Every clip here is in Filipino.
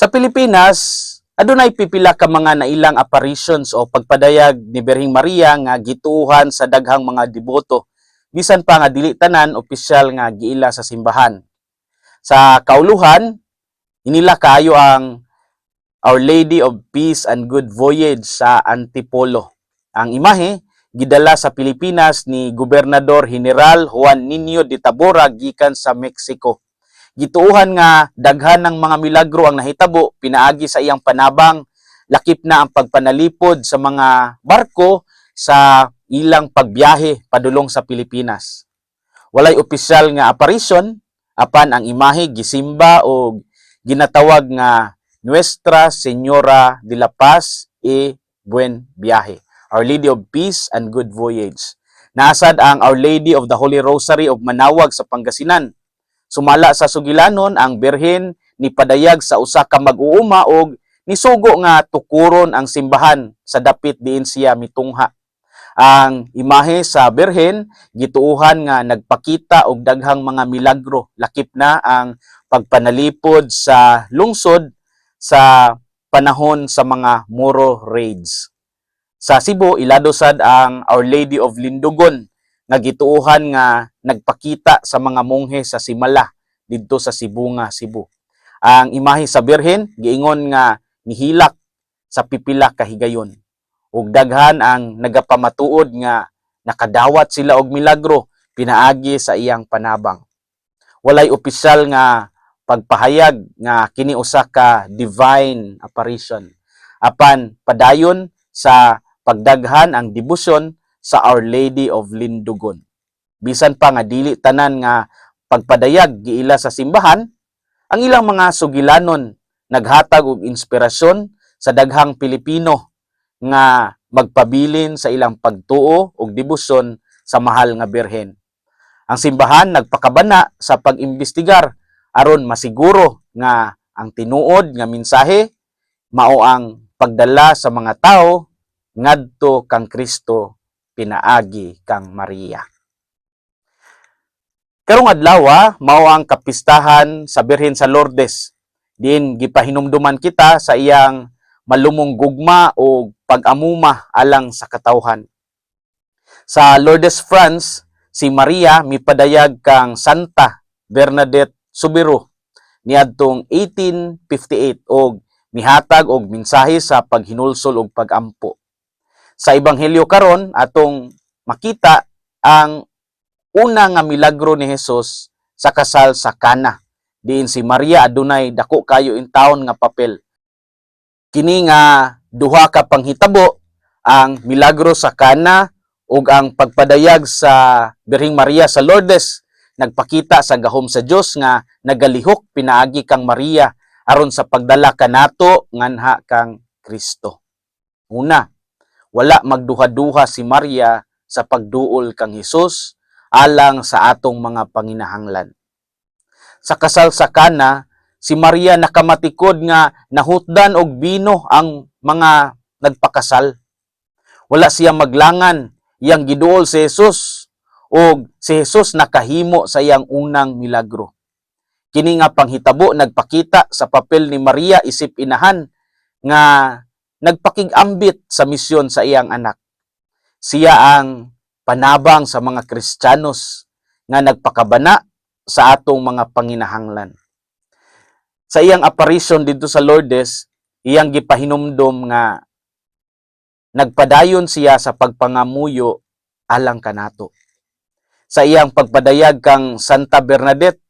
Sa Pilipinas, adunay pipila ka mga nailang apparitions o pagpadayag ni Berhing Maria nga gituuhan sa daghang mga deboto bisan pa nga dili tanan opisyal nga giila sa simbahan. Sa kauluhan, inila kaayo ang Our Lady of Peace and Good Voyage sa Antipolo. Ang imahe gidala sa Pilipinas ni Gobernador General Juan Niño de Tabora gikan sa Mexico. Gituuhan nga daghan ng mga milagro ang nahitabo pinaagi sa iyang panabang lakip na ang pagpanalipod sa mga barko sa ilang pagbiyahe padulong sa Pilipinas. Walay opisyal nga apparition apan ang imahe gisimba o ginatawag nga Nuestra Señora de la Paz e Buen Viaje. Our Lady of Peace and Good Voyage. Nasad ang Our Lady of the Holy Rosary of Manawag sa Pangasinan. Sumala sa sugilanon ang Birhen ni padayag sa usa ka mag-uuma og nisugo nga tukuron ang simbahan sa dapit diin siya mitungha. Ang imahe sa Birhen gituuhan nga nagpakita og daghang mga milagro lakip na ang pagpanalipod sa lungsod sa panahon sa mga Moro raids. Sa Cebu, ilado sad ang Our Lady of Lindogon nga gituuhan nga nagpakita sa mga monghe sa Simala didto sa Sibunga, Cebu. Ang imahe sa Birhen giingon nga nihilak sa pipila ka higayon. Ug daghan ang nagapamatuod nga nakadawat sila og milagro pinaagi sa iyang panabang. Walay opisyal nga pagpahayag nga kini usa ka divine apparition apan padayon sa pagdaghan ang debosyon sa Our Lady of Lindogon. Bisan pa nga dili tanan nga pagpadayag giila sa simbahan, ang ilang mga sugilanon naghatag og inspirasyon sa daghang Pilipino nga magpabilin sa ilang pagtuo og debosyon sa mahal nga birhen. Ang simbahan nagpakabana sa pag-imbestigar aron masiguro nga ang tinuod nga mensahe mao ang pagdala sa mga tao ngadto kang Kristo pinaagi kang Maria. Karong adlaw ah, mao ang kapistahan sa Birhen sa Lourdes. Din gipahinumduman kita sa iyang malumong gugma o pag-amuma alang sa katawhan. Sa Lourdes, France, si Maria mipadayag kang Santa Bernadette Subiro niadtong 1858 og mihatag og mensahe sa paghinulsol og pagampo. Sa ebanghelyo karon atong makita ang una nga milagro ni Hesus sa kasal sa Kana. Diin si Maria adunay dako kayo in taon nga papel. Kini nga duha ka panghitabo ang milagro sa Kana ug ang pagpadayag sa Birhing Maria sa Lourdes nagpakita sa gahom sa Dios nga nagalihok pinaagi kang Maria aron sa pagdala kanato nganha kang Kristo. Una, wala magduha-duha si Maria sa pagduol kang Hesus alang sa atong mga panginahanglan. Sa kasal sa Kana, si Maria nakamatikod nga nahutdan og bino ang mga nagpakasal. Wala siya maglangan iyang giduol si Jesus ug si Jesus nakahimo sa iyang unang milagro. Kini nga panghitabo nagpakita sa papel ni Maria isip inahan nga nagpakigambit sa misyon sa iyang anak. Siya ang panabang sa mga Kristiyanos nga nagpakabana sa atong mga panginahanglan. Sa iyang apparition dito sa Lourdes, iyang gipahinumdom nga nagpadayon siya sa pagpangamuyo alang kanato. Sa iyang pagpadayag kang Santa Bernadette,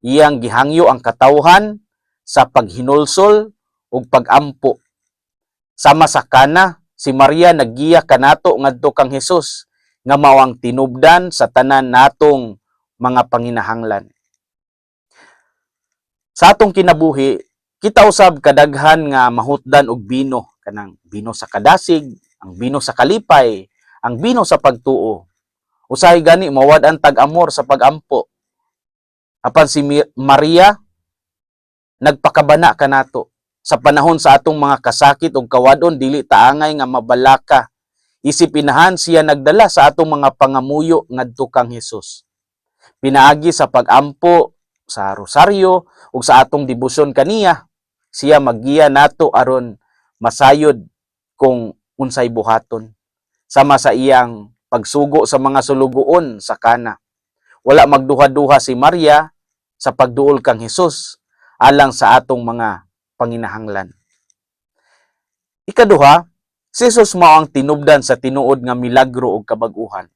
iyang gihangyo ang katawhan sa paghinulsol ug pagampo. Sama sa kana, si Maria naggiya kanato ngadto kang Hesus nga mao ang tinubdan sa tanan natong mga panginahanglan. Sa atong kinabuhi, kita usab kadaghan nga mahutdan og bino kanang bino sa kadasig, ang bino sa kalipay, ang bino sa pagtuo. Usahay gani mawad ang tag-amor sa pagampo. Apan si Maria nagpakabana kanato sa panahon sa atong mga kasakit ug kawadon dili taangay nga mabalaka. Isip inahan siya nagdala sa atong mga pangamuyo ngadto kang Hesus. Pinaagi sa pagampo sa rosaryo ug sa atong debosyon kaniya siya maggiya nato aron masayod kung unsay buhaton sama sa iyang pagsugo sa mga sulugoon sa kana wala magduha-duha si Maria sa pagduol kang Hesus alang sa atong mga panginahanglan ikaduha si Jesus mao ang tinubdan sa tinuod nga milagro ug kabag-uhan.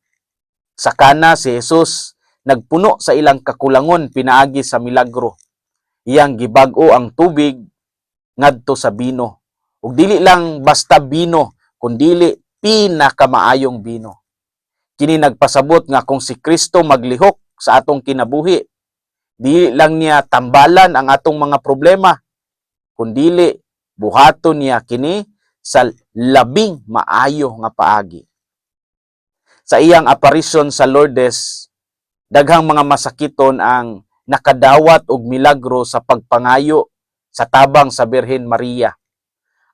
Sa kana si Jesus nagpuno sa ilang kakulangon pinaagi sa milagro. Iyang gibag-o ang tubig ngadto sa bino. Ug dili lang basta bino kundili pinakamaayong bino. Kini nagpasabot nga kung si Kristo maglihok sa atong kinabuhi dili lang niya tambalan ang atong mga problema kundili buhaton niya kini sa labing maayo nga paagi sa iyang aparisyon sa Lourdes daghang mga masakiton ang nakadawat og milagro sa pagpangayo sa tabang sa Birhen Maria.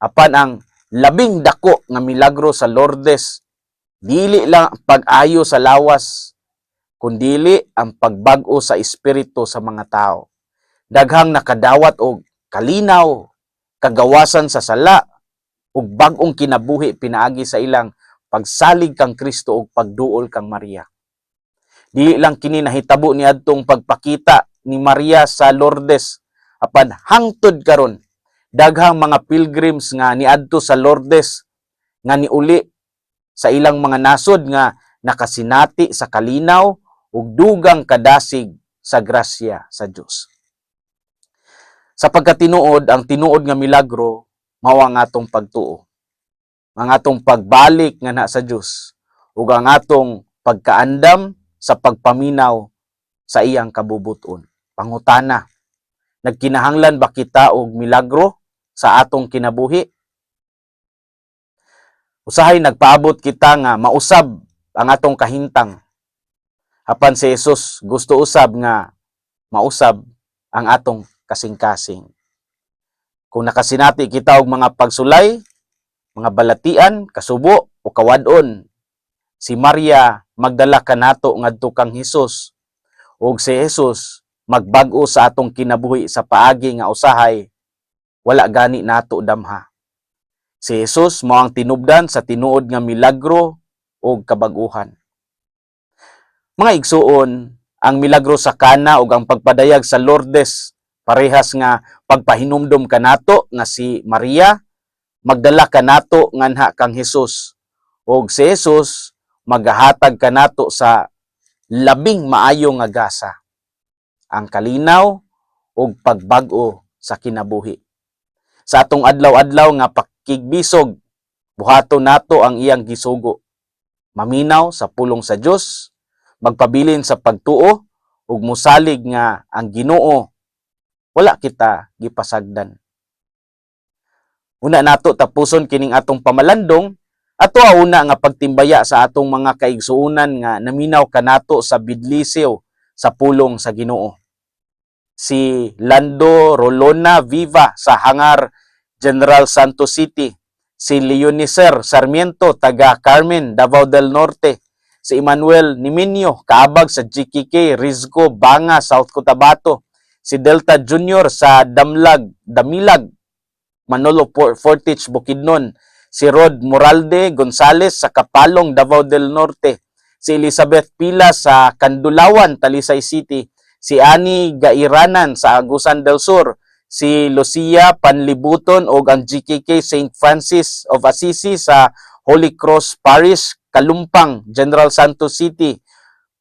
Apan ang labing dako nga milagro sa Lourdes dili lang ang pag-ayo sa lawas kundili ang pagbag-o sa espiritu sa mga tao. Daghang nakadawat og kalinaw, kagawasan sa sala ug bag-ong kinabuhi pinaagi sa ilang pagsalig kang Kristo ug pagduol kang Maria. Dili lang kini nahitabo ni adtong pagpakita ni Maria sa Lourdes apan hangtod karon daghang mga pilgrims nga niadto sa Lourdes nga niuli sa ilang mga nasod nga nakasinati sa kalinaw ug dugang kadasig sa grasya sa Dios. Sa pagkatinuod, ang tinuod nga milagro mao ang atong pagtuo. Ang atong pagbalik nga na sa Dios ug ang atong pagkaandam sa pagpaminaw sa iyang kabubuton. Pangutana, nagkinahanglan ba kita og milagro sa atong kinabuhi? Usahay nagpaabot kita nga mausab ang atong kahintang. Apan si Jesus gusto usab nga mausab ang atong kasing-kasing. Kung nakasinati kita og mga pagsulay, mga balatian, kasubo o kawadon, si Maria magdala kanato ngadto kang Hesus ug si Jesus magbag-o sa atong kinabuhi sa paagi nga usahay wala gani nato damha. Si Jesus mao ang tinubdan sa tinuod nga milagro ug kabag-uhan. Mga igsuon, ang milagro sa Kana ug ang pagpadayag sa Lourdes parehas nga pagpahinumdom kanato nga si Maria magdala kanato nganha kang Hesus. Ug si Jesus magahatag kanato sa labing maayo nga gasa. Ang kalinaw ug pagbag-o sa kinabuhi. Sa atong adlaw-adlaw nga pakigbisog buhaton nato ang iyang gisugo. Maminaw sa pulong sa Dios magpabilin sa pagtuo ug musalig nga ang Ginoo wala kita gipasagdan. Una nato tapuson kining atong pamalandong ato una nga pagtimbaya sa atong mga kaigsuonan nga naminaw kanato sa bidlisyo sa pulong sa Ginoo. Si Lando Rolona Viva sa Hangar General Santos City, si Leonicer Sarmiento taga Carmen, Davao del Norte, si Emmanuel Niminio kaabag sa GKK, Rizco, Banga, South Cotabato, si Delta Junior sa Damlag, Damilag, Manolo Fortich, Bukidnon, si Rod Moralde Gonzales sa Kapalong, Davao del Norte, si Elizabeth Pila sa Kandulawan, Talisay City, si Ani Gairanan sa Agusan del Sur, si Lucia Panlibuton o ang GKK St. Francis of Assisi sa Holy Cross Parish, Kalumpang, General Santos City,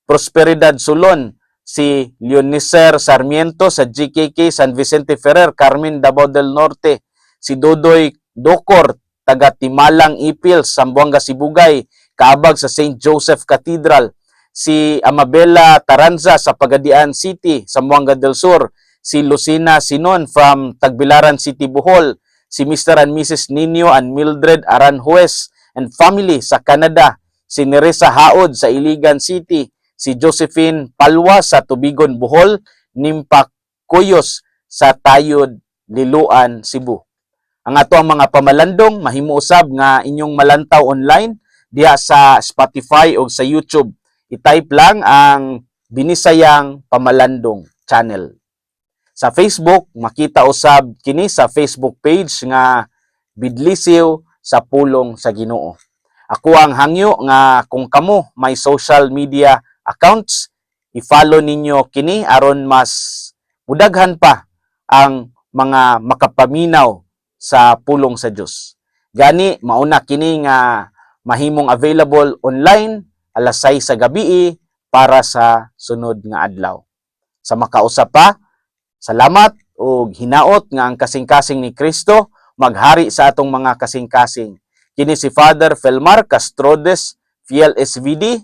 Prosperidad Sulon, si Leonicer Sarmiento sa GKK San Vicente Ferrer, Carmen Davao del Norte, si Dodoy Docor, taga Timalang Ipil, Sambuanga Sibugay, kaabag sa St. Joseph Cathedral, si Amabela Taranza sa Pagadian City, Sambuanga del Sur, si Lucina Sinon from Tagbilaran City, Bohol, si Mr. and Mrs. Nino and Mildred Aranjuez and family sa Canada, si Neresa Haod sa Iligan City, si Josephine Palwa sa Tubigon, Bohol, Nimpa Kuyos sa Tayod, Liluan, Cebu. Ang ato ang mga pamalandong mahimo usab nga inyong malantaw online diha sa Spotify o sa YouTube. I-type lang ang Binisayang Pamalandong channel. Sa Facebook, makita usab kini sa Facebook page nga Bidlisiw sa pulong sa Ginoo. Ako ang hangyo nga kung kamo may social media accounts, i-follow ninyo kini aron mas mudaghan pa ang mga makapaminaw sa pulong sa Dios. Gani mauna kini nga mahimong available online alas 6 sa gabi para sa sunod nga adlaw. Sa makausap pa, salamat ug hinaot nga ang kasing-kasing ni Kristo maghari sa atong mga kasing-kasing. Kini si Father Felmar Castrodes, Fiel SVD,